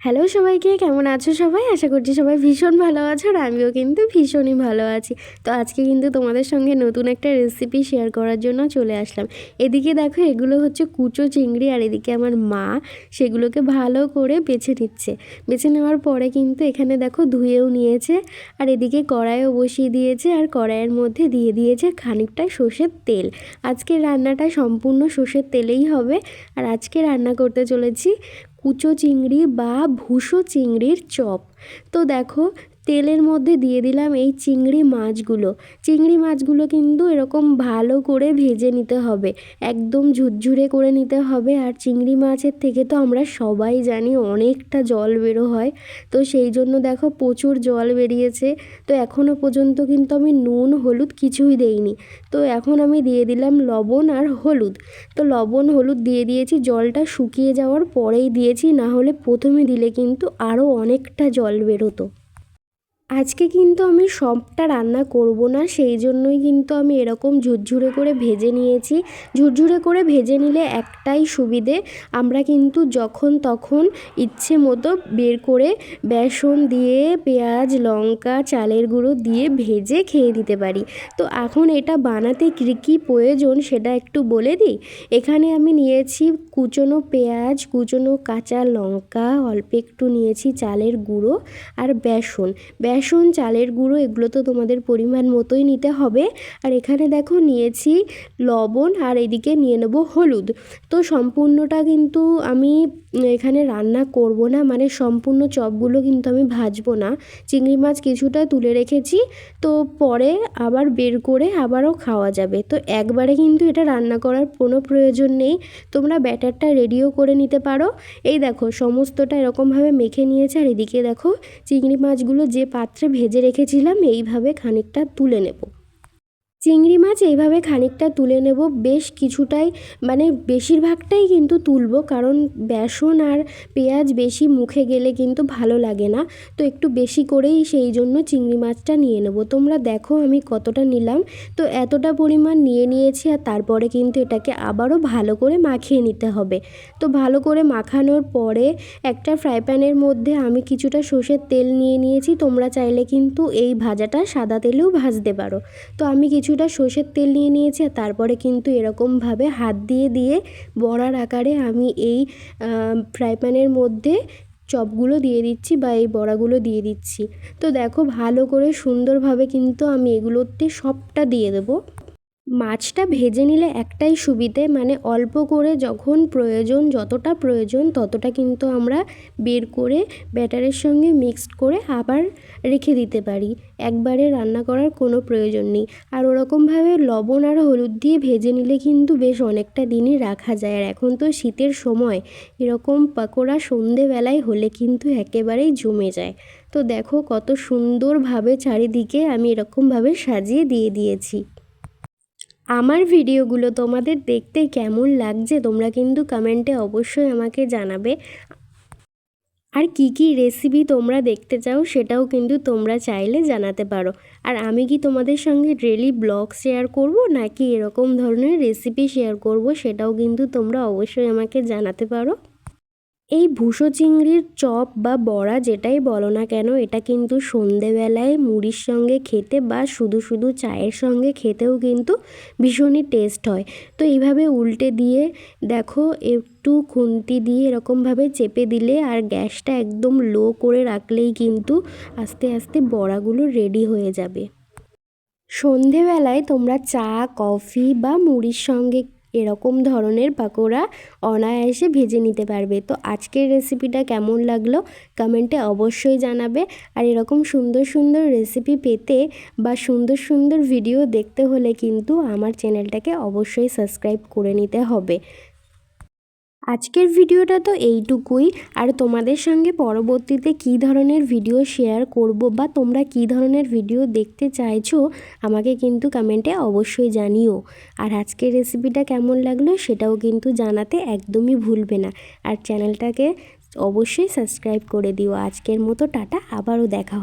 Hello সবাইকে, কেমন আছো সবাই? আশা করছি সবাই ভীষণ ভালো আছো আর আমিও কিন্তু ভীষণই ভালো আছি। তো আজকে কিন্তু তোমাদের সঙ্গে নতুন একটা রেসিপি শেয়ার করার জন্য চলে আসলাম। এদিকে দেখো, এগুলো হচ্ছে কুচো চিংড়ি আর এদিকে আমার মা সেগুলোকে ভালো করে বেছে নিচ্ছে। বেছে নেওয়ার পরে কিন্তু এখানে দেখো ধুয়েও নিয়েছে আর এদিকে কড়াইও বসিয়ে দিয়েছে আর কড়াইয়ের মধ্যে দিয়ে দিয়েছে খানিকটা সর্ষের তেল। আজকের রান্নাটা সম্পূর্ণ সর্ষের তেলেই হবে। আর আজকে রান্না করতে চলেছি কুচো চিংড়ি বা ভুসো চিংড়ির চপ। তো দেখো তেলের মধ্যে দিয়ে দিলাম এই চিংড়ি মাছগুলো। চিংড়ি মাছগুলো কিন্তু এরকম ভালো করে ভেজে নিতে হবে। একদম ঝুরঝুরে করে নিতে হবে আর চিংড়ি মাছের থেকে তো আমরা সবাই জানি অনেকটা জল বেরো হয়। তো সেই জন্য দেখো প্রচুর জল বেরিয়েছে। তো এখনও পর্যন্ত কিন্তু আমি নুন, হলুদ কিছুই দেইনি। তো এখন আমি দিয়ে দিলাম লবণ আর হলুদ। তো লবণ, হলুদ দিয়ে দিয়েছি, জলটা শুকিয়ে যাওয়ার পরেই দিয়েছি না হলে প্রথমে দিলে কিন্তু আরও অনেকটা জল বেরোতো। আজকে কিন্তু আমি সবটা রান্না করব না, সেই জন্যই কিন্তু আমি এরকম ঝুরঝুরে করে ভেজে নিয়েছি। ঝুরঝুরে করে ভেজে নিলে একটাই সুবিধে, আমরা কিন্তু যখন তখন ইচ্ছে মতো বের করে বেসন দিয়ে, পেঁয়াজ, লঙ্কা, চালের গুঁড়ো দিয়ে ভেজে খেয়ে দিতে পারি। তো এখন এটা বানাতে কী কী প্রয়োজন সেটা একটু বলে দিই? এখানে আমি নিয়েছি কুচনো পেঁয়াজ, কুচনো কাঁচা লঙ্কা, অল্প একটু নিয়েছি চালের গুঁড়ো আর বেসন। বেসন চালের গুঁড়ো, এগুলো তো তোমাদের পরিমাণ মতোই নিতে হবে। আর এখানে দেখো নিয়েছি লবণ আর এদিকে নিয়ে নেব হলুদ। তো সম্পূর্ণটা কিন্তু আমি এখানে রান্না করব না মানে সম্পূর্ণ চপগুলো কিন্তু আমি ভাজবো না। চিংড়ি মাছ কিছুটা তুলে রেখেছি, তো পরে আবার বের করে আবারও খাওয়া যাবে। তো একবারে কিন্তু এটা রান্না করার কোনো প্রয়োজন নেই, তোমরা ব্যাটারটা রেডিও করে নিতে পারো। এই দেখো, সমস্তটা এরকমভাবে মেখে নিয়েছে, আর এদিকে দেখো চিংড়ি মাছগুলো যে পাত্রে ভেজে রেখেছিলাম এইভাবে খানিকটা তুলে নেব। চিংড়ি মাছ এইভাবে খানিকটা তুলে নেব। বেশ কিছুটাই মানে বেশিরভাগটাই কিন্তু তুলব, কারণ বেসন আর পেঁয়াজ বেশি মুখে গেলে কিন্তু ভালো লাগে না। তো একটু বেশি করেই সেই জন্য চিংড়ি মাছটা নিয়ে নেব। তোমরা দেখো আমি কতটা নিলাম। তো এতটা পরিমাণ নিয়ে নিয়েছি আর তারপরে কিন্তু এটাকে আবারও ভালো করে মাখিয়ে নিতে হবে। তো ভালো করে মাখানোর পরে একটা ফ্রাই প্যানের মধ্যে আমি কিছুটা সর্ষের তেল নিয়ে নিয়েছি। তোমরা চাইলে কিন্তু এই ভাজাটা সাদা তেলেও ভাজতে পারো। তো আমি কিছুটা সর্ষের তেল নিয়ে নিয়েছি আর তারপরে কিন্তু এরকমভাবে হাত দিয়ে দিয়ে বড়ার আকারে আমি এই ফ্রাই প্যানের মধ্যে চপগুলো দিয়ে দিচ্ছি বা এই বড়াগুলো দিয়ে দিচ্ছি। তো দেখো ভালো করে সুন্দরভাবে কিন্তু আমি এগুলোতে সবটা দিয়ে দেবো। মাছটা ভেজে নিলে একটাই সুবিধে মানে অল্প করে যখন প্রয়োজন, যতটা প্রয়োজন, ততটা কিন্তু আমরা বের করে ব্যাটারের সঙ্গে মিক্সড করে আবার রেখে দিতে পারি। একবারে রান্না করার কোনো প্রয়োজন নেই। আর ওরকমভাবে লবণ আর হলুদ দিয়ে ভেজে নিলে কিন্তু বেশ অনেকটা দিনই রাখা যায়। আর এখন তো শীতের সময়, এরকম পাকোড়া সন্ধেবেলায় হলে কিন্তু একেবারেই জমে যায়। তো দেখো কত সুন্দরভাবে চারিদিকে আমি এরকমভাবে সাজিয়ে দিয়ে দিয়েছি। আমার ভিডিওগুলো তোমাদের দেখতে কেমন লাগছে, তোমরা কিন্তু কমেন্টে অবশ্যই আমাকে জানাবে। আর কি কি রেসিপি তোমরা দেখতে চাও, সেটাও কিন্তু তোমরা চাইলে জানাতে পারো। আর আমি কি তোমাদের সঙ্গে ডেলি ব্লগ শেয়ার করব, নাকি এরকম ধরনের রেসিপি শেয়ার করব, সেটাও কিন্তু তোমরা অবশ্যই আমাকে জানাতে পারো। এই ভুসো চিংড়ির চপ বা বড়া যেটাই বলো না কেন, এটা কিন্তু সন্ধেবেলায় মুড়ির সঙ্গে খেতে বা শুধু শুধু চায়ের সঙ্গে খেতেও কিন্তু ভীষণই টেস্ট হয়। তো এইভাবে উল্টে দিয়ে দেখো, একটু খুন্তি দিয়ে এরকমভাবে চেপে দিলে আর গ্যাসটা একদম লো করে রাখলেই কিন্তু আস্তে আস্তে বড়াগুলো রেডি হয়ে যাবে। সন্ধেবেলায় তোমরা চা, কফি বা মুড়ির সঙ্গে এরকম ধরনের পাকোড়া অনায়াসে ভেজে নিতে পারবে। তো আজকের রেসিপিটা কেমন লাগল? কমেন্টে অবশ্যই জানাবে। আর এরকম সুন্দর সুন্দর রেসিপি পেতে বা সুন্দর সুন্দর ভিডিও দেখতে হলে কিন্তু আমার চ্যানেলটাকে অবশ্যই সাবস্ক্রাইব করে নিতে হবে। আজকের ভিডিওটা তো এইটুকুই। আর তোমাদের সঙ্গে পরবর্তীতে কী ধরনের ভিডিও শেয়ার করব বা তোমরা কী ধরনের ভিডিও দেখতে চাইছো, আমাকে কিন্তু কমেন্টে অবশ্যই জানিও। আর আজকের রেসিপিটা কেমন লাগল সেটাও কিন্তু জানাতে একদমই ভুলবে না। আর চ্যানেলটাকে অবশ্যই সাবস্ক্রাইব করে দিও। আজকের মতো টাটা, আবারও দেখা